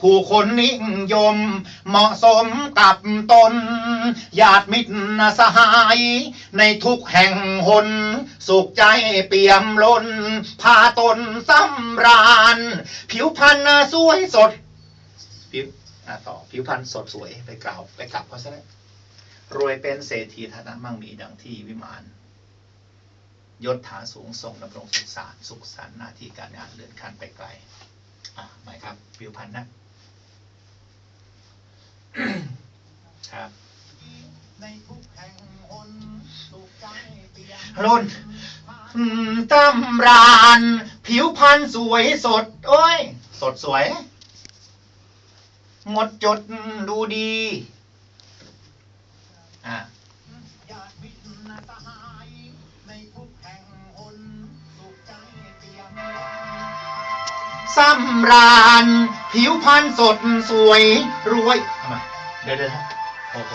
ผู้คนนิยม เหมาะสมกับตนญาติมิตรสหาย ในทุกแห่งหน สุขใจเปี่ยมล้น พาตนสำราญ ผิวพรรณสวยสด ผิวอะต่อผิวพรรณสดสวยไปกล่าวไปกลับเขาซะแล้วรวยเป็นเศรษฐีฐานะมั่งมีดังที่วิมานยศถานสูงส่งดำรงสุขสารสุขสันต์หน้าที่การงานเลื่อนขั้นไปไกล อะไหมครับผิวพรรณนะ ครับในทุกแห่งหนสุขใจเปี่ยมรุ่นอืมตำราน ผิวพรรณสวยสด โอ้ย สดสวย หมดจดดูดีอะญาติมิตรสหายในทุกแห่งหนสุขใจเปี่ยมสำราญผิวพรรณสดสวย รวยทำไมเดี๋ยวเดี๋ยว นะโอ้โห